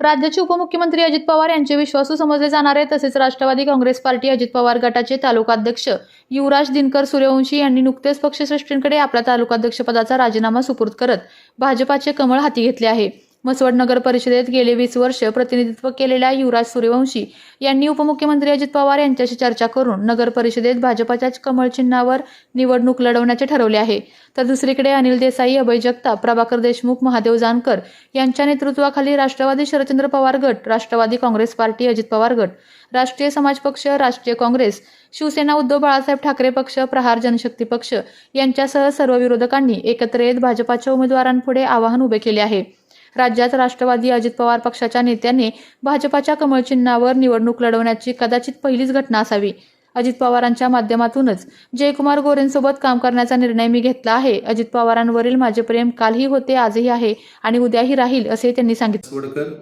राज्याचे उपमुख्यमंत्री अजित पवार यांचे विश्वासू समजले जाणारे तसेच राष्ट्रवादी काँग्रेस पार्टी अजित पवार गटाचे तालुकाध्यक्ष युवराज दिनकर सूर्यवंशी यांनी नुकतेच पक्षश्रेष्ठींकडे आपला तालुकाध्यक्षपदाचा राजीनामा सुपूर्द करत भाजपाचे कमळ हाती घेतले आहे. म्हसवड नगर परिषदेत गेले वीस वर्ष प्रतिनिधित्व केलेल्या युवराज सूर्यवंशी यांनी उपमुख्यमंत्री अजित पवार यांच्याशी चर्चा करून नगर परिषदेत भाजपाच्याच कमळ चिन्हावर निवडणूक लढवण्याचे ठरवले आहे. तर दुसरीकडे अनिल देसाई अभय जगताप प्रभाकर देशमुख महादेव जानकर यांच्या नेतृत्वाखाली राष्ट्रवादी शरदचंद्र पवार गट राष्ट्रवादी काँग्रेस पार्टी अजित पवार गट राष्ट्रीय समाज पक्ष राष्ट्रीय काँग्रेस शिवसेना उद्धव बाळासाहेब ठाकरे पक्ष प्रहार जनशक्ती पक्ष यांच्यासह सर्व विरोधकांनी एकत्र येत भाजपाच्या उमेदवारांपुढे आवाहन उभे केले आहे. राज्यात राष्ट्रवादी अजित पवार पक्षाच्या नेत्याने भाजपाच्या कमळचिन्हावर निवडणूक लढवण्याची कदाचित पहिलीच घटना असावी. अजित पवारांच्या माध्यमातूनच जयकुमार गोरेंसोबत काम करण्याचा निर्णय मी घेतला आहे. अजित पवारांवरील माझे प्रेम कालही होते आजही आहे आणि उद्याही राहील असे त्यांनी सांगितले. सोडकर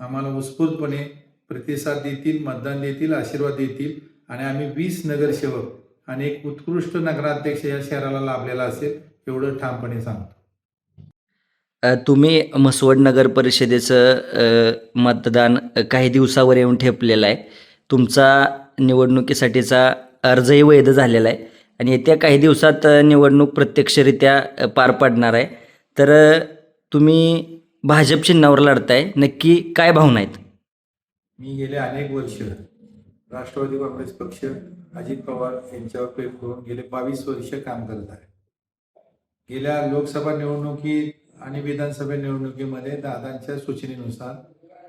आम्हाला उत्स्फूर्तपणे प्रतिसाद देतील मतदान देतील आशीर्वाद देतील आणि आम्ही वीस नगरसेवक आणि एक उत्कृष्ट नगराध्यक्ष या शहराला लाभलेला असेल एवढं ठामपणे सांगतो. तुम्ही म्हसवड नगर परिषदेचं मतदान काही दिवसावर येऊन ठेपलेलं आहे. तुमचा निवडणुकीसाठीचा अर्जही वैध झालेला आहे. आणि येत्या काही दिवसात निवडणूक प्रत्यक्षरित्या पार पडणार आहे. तर तुम्ही भाजप चिन्हावर लढताय. नक्की काय भावना आहेत? मी गेले अनेक वर्ष राष्ट्रवादी काँग्रेस पक्ष अजित पवार यांच्यावर प्रेम करून गेले बावीस वर्ष काम करत आहे. गेल्या लोकसभा निवडणुकीत आणि विधानसभा निवडणुकीमध्ये दादांच्या सूचनेनुसार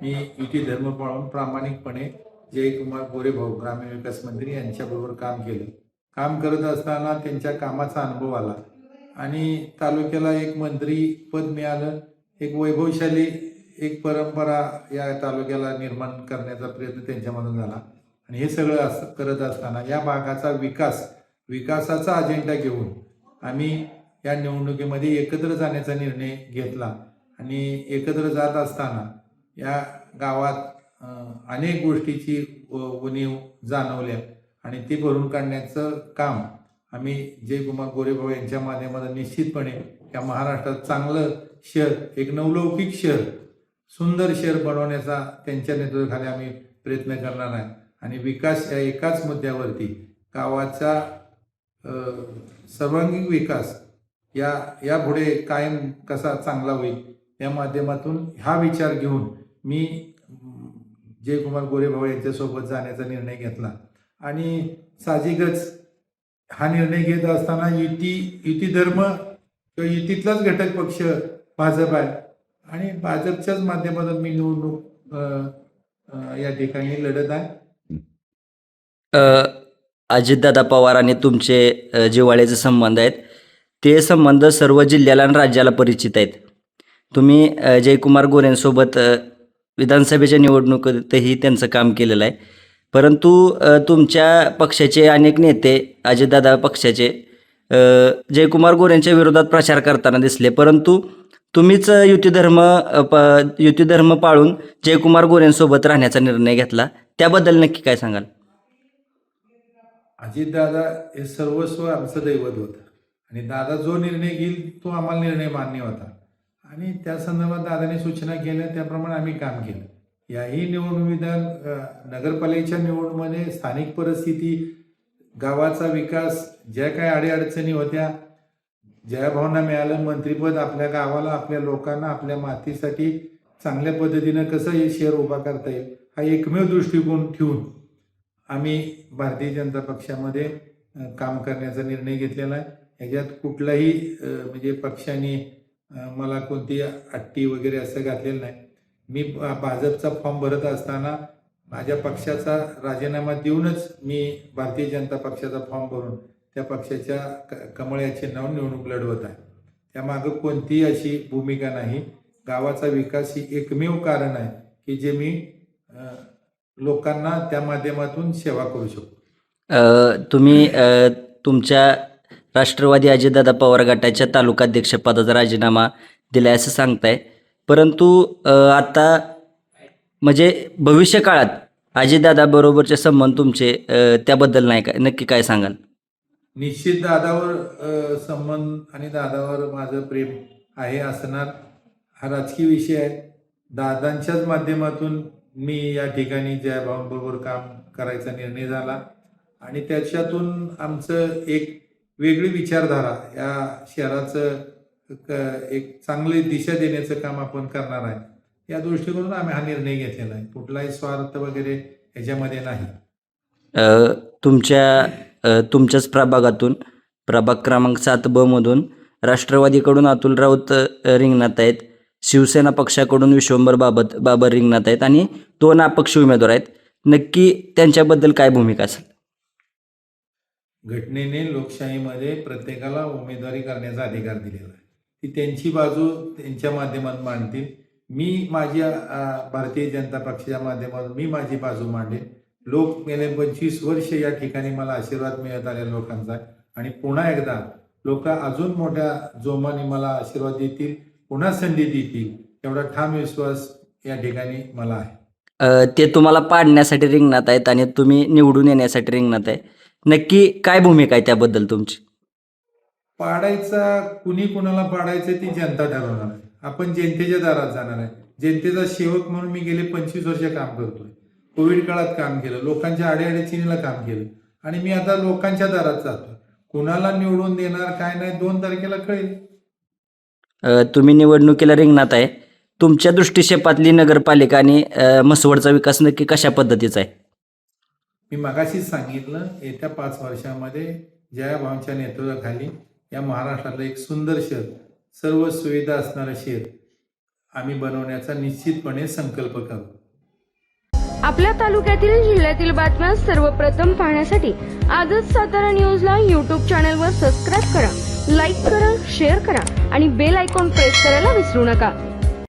मी युती धर्म पाळून प्रामाणिकपणे जयकुमार गोरे भाऊ ग्रामीण विकास मंत्री यांच्याबरोबर काम केलं. काम करत असताना त्यांच्या कामाचा अनुभव आला आणि तालुक्याला एक मंत्री पद मिळालं. एक वैभवशाली एक परंपरा या तालुक्याला निर्माण करण्याचा प्रयत्न त्यांच्यामधून झाला. आणि हे सगळं असं करत असताना या भागाचा विकास विकासाचा अजेंडा घेऊन आम्ही या निवडणुकीमध्ये एकत्र जाण्याचा निर्णय घेतला. आणि एकत्र जात असताना या गावात अनेक गोष्टीची उणीव जाणवल्या. आणि ती भरून काढण्याचं काम आम्ही जयकुमार गोरेबाबा यांच्या माध्यमातून निश्चितपणे या महाराष्ट्रात चांगलं शहर एक नवलौकिक शहर सुंदर शहर बनवण्याचा त्यांच्या नेतृत्वाखाली आम्ही प्रयत्न करणार आहे. आणि विकास या एकाच मुद्द्यावरती गावाचा सर्वांगीण विकास या यापुढे कायम कसा चांगला होईल या माध्यमातून हा विचार घेऊन मी जयकुमार गोरेभाऊ यांच्यासोबत जाण्याचा निर्णय घेतला. आणि साहजिकच हा निर्णय घेत असताना युती युती धर्म किंवा युतीतलाच घटक पक्ष भाजप आहे. आणि भाजपच्याच माध्यमातून मी निवडणूक या ठिकाणी लढत आहे. अजितदादा पवार आणि तुमचे जिवाळ्याचे जिव्हाळ्याचे संबंध आहेत. ते संबंध सर्व जिल्ह्याला आणि राज्याला परिचित आहेत. तुम्ही जयकुमार गोरेंसोबत विधानसभेच्या निवडणुकीतही त्यांचं काम केलेलं आहे. परंतु तुमच्या पक्षाचे अनेक नेते अजितदादा पक्षाचे जयकुमार गोरेंच्या विरोधात प्रचार करताना दिसले. परंतु तुम्हीच युतीधर्म प युतीधर्म पाळून जयकुमार गोरेंसोबत राहण्याचा निर्णय घेतला. त्याबद्दल नक्की काय सांगाल? अजितदादा हे सर्वस्व आमचं दैवत होतं. आणि दादा जो निर्णय घेईल तो आम्हाला निर्णय मान्य होता. आणि त्या संदर्भात दादाने सूचना केल्या त्याप्रमाणे आम्ही काम केलं. याही निवडणूक विधान नगरपालिकेच्या निवडणुकीमध्ये स्थानिक परिस्थिती गावाचा विकास ज्या काही अडीअडचणी होत्या ज्या भावना मिळालं मंत्रीपद आपल्या गावाला आपल्या लोकांना आपल्या मातीसाठी चांगल्या पद्धतीनं कसं हे शेअर उभा करता येईल हा एकमेव दृष्टिकोन ठेवून आम्ही भारतीय जनता पक्षामध्ये काम करण्याचा निर्णय घेतलेला आहे. ह्याच्यात कुठलाही म्हणजे पक्षाने मला कोणती अट्टी वगैरे असं घातलेलं नाही. मी भाजपचा फॉर्म भरत असताना माझ्या पक्षाचा राजीनामा देऊनच मी भारतीय जनता पक्षाचा फॉर्म भरून त्या पक्षाच्या क- कमळ्याचे नाव निवडणूक लढवत आहे. त्यामागं कोणतीही अशी भूमिका नाही. गावाचा विकास ही एकमेव कारण आहे की जे मी लोकांना त्या माध्यमातून सेवा करू शकतो. तुम्ही तुमच्या राष्ट्रवादी अजितदादा पवार गटाच्या तालुकाध्यक्षपदाचा राजीनामा दिला असं सांगताय. परंतु आता म्हणजे भविष्य काळात अजितदादाबरोबरचे संबंध तुमचे त्याबद्दल नाही काय नक्की काय सांगाल? निश्चित दादावर संबंध आणि दादावर माझं प्रेम आहे असणार हा राजकीय विषय आहे. दादांच्याच माध्यमातून मी या ठिकाणी जयभावांबरोबर काम करायचा निर्णय झाला. आणि त्याच्यातून आमचं एक वेगळी विचारधारा या शहराचं क- एक चांगली दिशा देण्याचं काम आपण करणार आहे. या दृष्टिकोनातून आम्ही हा निर्णय घेतलेला आहे. कुठलाही स्वार्थ वगैरे ह्याच्यामध्ये नाही. तुमच्या तुमच्याच प्रभागातून प्रभाग क्रमांक सात ब मधून राष्ट्रवादीकडून अतुल राऊत रिंगणात आहेत. शिवसेना पक्षाकडून विश्वंभर बाबत बाबर रिंगणात आहेत आणि दोन अपक्ष उमेदवार आहेत. नक्की त्यांच्याबद्दल काय भूमिका असेल? घटनेने लोकशाहीमध्ये प्रत्येकाला उमेदवारी करण्याचा अधिकार दिलेला आहे. ती त्यांची बाजू त्यांच्या माध्यमातून मांडतील. मी माझी भारतीय जनता पक्षाच्या माध्यमातून मी माझी बाजू मांडेन. लोक गेले पंचवीस वर्ष या ठिकाणी मला आशीर्वाद मिळत आल्या लोकांचा आणि पुन्हा एकदा लोक अजून मोठ्या जोमाने मला आशीर्वाद देतील पुन्हा संधी देतील एवढा ठाम विश्वास या ठिकाणी मला आहे. ते तुम्हाला पाडण्यासाठी रिंगणात आहेत आणि तुम्ही निवडून येण्यासाठी रिंगणात आहे. नक्की काय भूमिका आहे त्याबद्दल तुमची? पाडायचा कुणी कुणाला पाडायचं ती जनता ठरवणार आहे. आपण जनतेच्या दारात जाणार आहे. जनतेचा सेवक म्हणून मी गेले पंचवीस वर्ष काम करतोय. कोविड काळात काम केलं लोकांच्या आडेअडचणीला काम केलं. आणि मी आता लोकांच्या दारात जातोय. कुणाला निवडून देणार काय नाही दोन तारखेला कळेल. अ, तुम्ही निवडणुकीला रिंगणात आहे. तुमच्या दृष्टिक्षेपातली नगरपालिका आणि अ, म्हसवडचा विकास नक्की कशा पद्धतीचा आहे? मी मगाशीच सांगितलं येत्या पाच वर्षामध्ये जयाभावांच्या नेतृत्वाखाली या महाराष्ट्रातलं एक सुंदर शहर सर्व सुविधा असणारं शहर आम्ही बनवण्याचा निश्चितपणे संकल्प करू. आपल्या तालुक्यातील जिल्ह्यातील बातम्या सर्वप्रथम पाहण्यासाठी आजच सातारा न्यूजला यूट्यूब चॅनलवर सबस्क्राईब करा लाईक करा शेअर करा आणि बेल आयकॉन प्रेस करायला विसरू नका.